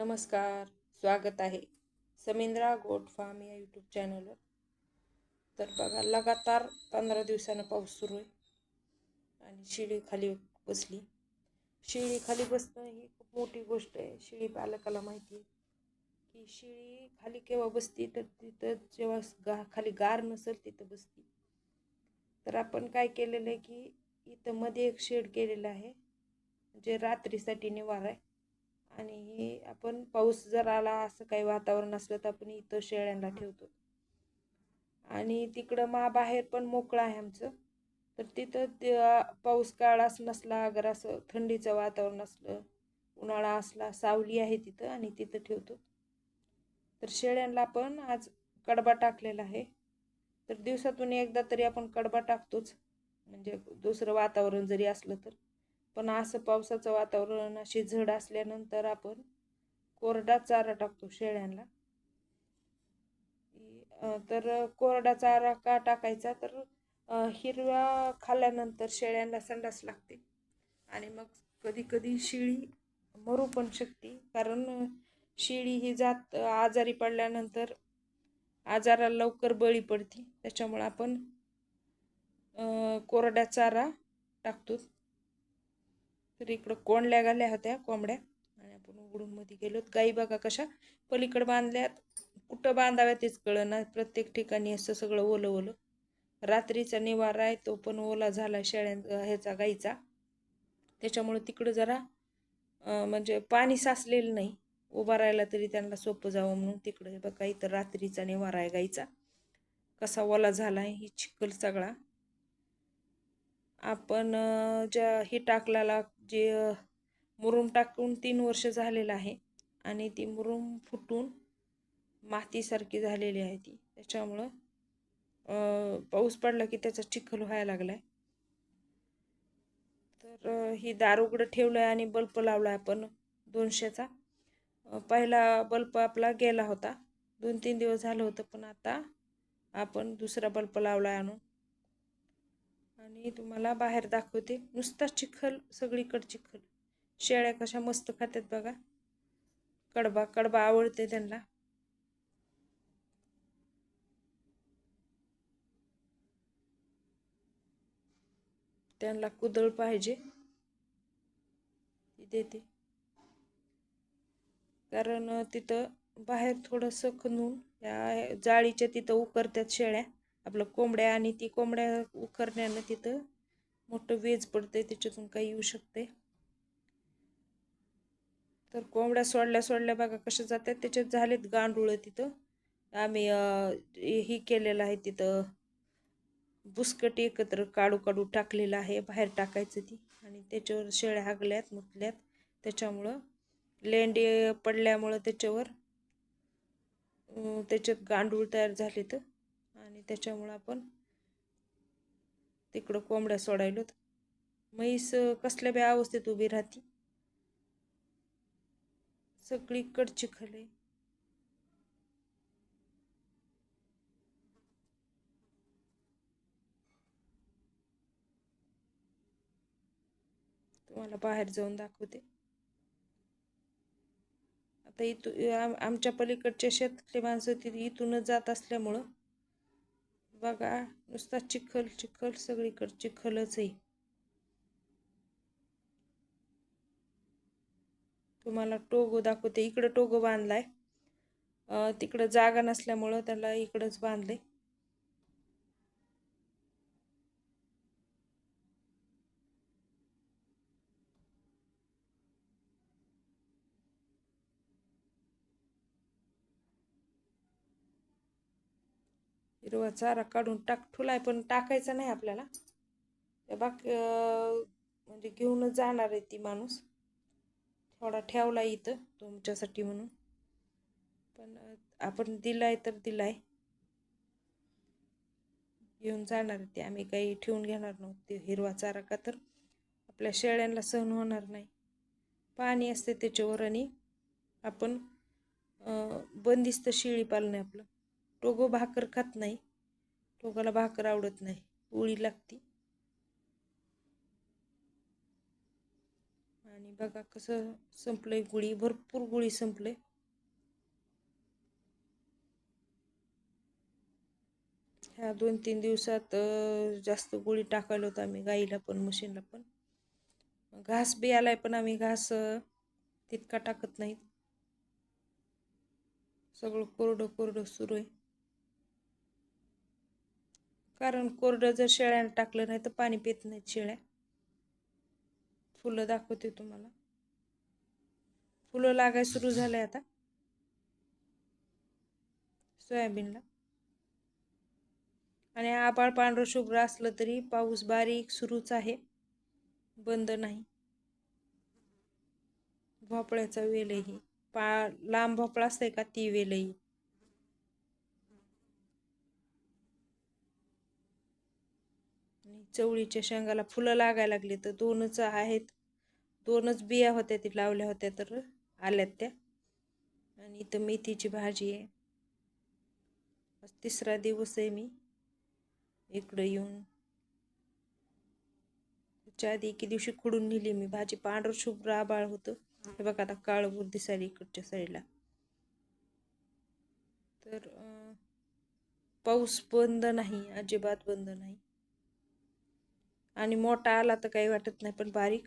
नमस्कार स्वागत आहे समिंद्रा गोट फार्म या यूट्यूब चॅनलवर तर बघा लगातार पंधरा दिवसानं पाऊस सुरू आहे आणि शिळी खाली बसली. शिळी खाली बसणं ही खूप मोठी गोष्ट आहे. शिळी पालकाला माहिती आहे की शिळी खाली केव्हा बसती तर तिथं जेव्हा गा खाली गार नसेल तिथं बसती. तर आपण काय केलेलं आहे की इथं मध्ये एक शेड केलेला आहे जे रात्रीसाठी निवारा आहे. आणि हे आपण पाऊस जर आला असं काही वातावरण असलं तर आपण इथं शेळ्यांना ठेवतो. आणि तिकडं मा बाहेर पण मोकळं आहे आमचं. तर तिथं ते पाऊस काळाच नसला अगर असं थंडीचं वातावरण असलं उन्हाळा असला सावली आहे तिथं आणि तिथं ठेवतो. तर शेळ्यांना आपण आज कडबा टाकलेला आहे. तर दिवसातून एकदा तरी आपण कडबा टाकतोच. म्हणजे दुसरं वातावरण जरी असलं तर. पण असं पावसाचं वातावरण अशी झड असल्यानंतर आपण कोरडा चारा टाकतो शेळ्यांना. तर कोरडा चारा का टाकायचा? तर हिरव्या खाल्ल्यानंतर शेळ्यांना संडास लागते. आणि मग कधी कधी शिळी मरू पण शकते. कारण शिळी ही जात आजारी पडल्यानंतर आजाराला लवकर बळी पडते. त्याच्यामुळं आपण कोरड्या चारा टाकतो. तर इकडं कोंडल्या गाल्या होत्या कोंबड्या. आणि आपण उघडून मध्ये गेलो गाई बघा कशा पलीकडं बांधल्यात. कुठं बांधाव्या तेच कळना. प्रत्येक ठिकाणी असं सगळं ओलं ओलं. रात्रीचा निवारा आहे तो पण ओला झाला शेळ्या ह्याचा गाईचा. त्याच्यामुळं तिकडं जरा म्हणजे पाणी साचलेलं नाही. उभा राहायला तरी त्यांना सोपं जावं म्हणून तिकडं. बघा इथं रात्रीचा निवारा आहे गाईचा. कसा ओला झाला आहे ही चिखल सगळा. आपण ज्या ही टाकलाला जे मुरुम टाकून तीन वर्ष झालेलं आहे आणि ती मुरुम फुटून मातीसारखी झालेली आहे ती. त्याच्यामुळं पाऊस पडला की त्याचा चिखल व्हायला लागला आहे तर ही दार उघडं ठेवलं आहे आणि बल्ब लावला आहे आपण दोनशेचा. पहिला बल्ब आपला गेला होता. दोन तीन दिवस झालं होतं पण आता आपण दुसरा बल्ब लावला आहे आणून. आणि तुम्हाला बाहेर दाखवते. नुसता चिखल सगळीकडे चिखल. शेळ्या कशा मस्त खात्यात बघा. कडबा कडबा आवडते त्यांना. त्यांना कुदळ पाहिजे. देते. कारण तिथं बाहेर थोडंसं खणून या जाळीच्या तिथं उकरतात शेळ्या. आपलं कोंबड्या आणि ती कोंबड्या उकरण्यानं तिथं मोठं वेज पडतंय त्याच्यातून काही येऊ शकते तर कोंबड्या सोडल्या सोडल्या बघा कशा जातात. त्याच्यात झालेत गांडुळं तिथं. आम्ही ही केलेलं आहे तिथं. बुसकट एकत्र काढू काढू टाकलेलं आहे. बाहेर टाकायचं ती. आणि त्याच्यावर शेळ्या हागल्यात मुतल्यात. त्याच्यामुळं लेंडे पडल्यामुळं त्याच्यावर त्याच्यात गांडूळ तयार झाले तर आणि त्याच्यामुळं आपण तिकडं कोंबड्या सोडायलोत. म्हैस कसल्या बी अवस्थेत उभी राहते? सगळी चिखल आहे तुम्हाला बाहेर जाऊन दाखवते. आता इथून आमच्या पलीकडच्या शेतातले माणसं तिथे इथूनच जात असल्यामुळं बघा नुसता चिखल चिखल सगळीकडे चिखलच आहे. तुम्हाला टोगो दाखवते. इकडं टोगो बांधलाय. तिकडं जागा नसल्यामुळं त्याला इकडंच बांधले हिरवा चारा काढून टाक ठुलाय पण टाकायचा नाही आपल्याला. त्या बाक म्हणजे घेऊनच जाणार आहे ती माणूस. थोडा ठेवला इथं तुमच्यासाठी म्हणून. पण आपण दिलाय तर दिलाय. घेऊन जाणार आहे ते. आम्ही काही ठेवून घेणार नव्हते हिरवा चारा का तर. आपल्या शेळ्यांना सहन होणार नाही. पाणी असते त्याच्यावर आणि आपण बंदिस्त शेळी पालन आहे आपलं. टोगो भाकर खात नाही. टोगाला भाकर आवडत नाही. पोळी लागती. आणि बघा कसं संपलंय गुळी. भरपूर गुळी संपले ह्या दोन तीन दिवसात जास्त गोळी टाकायला होतं आम्ही गाईला पण मशीनला पण. घास बी आलाय पण आम्ही घास तितका टाकत नाहीत. सगळं कोरडं कोरडं सुरू आहे. कारण कोरडं जर शेळ्यानं टाकलं नाही तर पाणी पित नाहीत शेळ्या. फुलं दाखवते तुम्हाला. फुलं लागाय सुरू झाले आता. सोयाबीनला. आणि आबाळ पांढरं शुभ्र असलं तरी पाऊस बारीक सुरूच आहे. बंद नाही. भोपळ्याचा वेलही. पा लांब भोपळा असतंय का ती वेलही आहे ही. आणि चवळीच्या शेंगाला फुलं लागायला लागली तर दोनच आहेत. दोनच बिया होत्या ती लावल्या होत्या तर आल्यात त्या. आणि इथं मेथीची भाजी आहे. आज तिसरा दिवस आहे मी इकडं येऊन. त्याच्या आधी एके दिवशी खुडून नेली मी. भाजी पांढर शुभ्र आबाळ होतं. हे बघा आता काळभूर दिसायला इकडच्या साईडला. तर पाऊस बंद नाही अजिबात बंद नाही. आणि मोठा आला तर काही वाटत नाही पण बारीक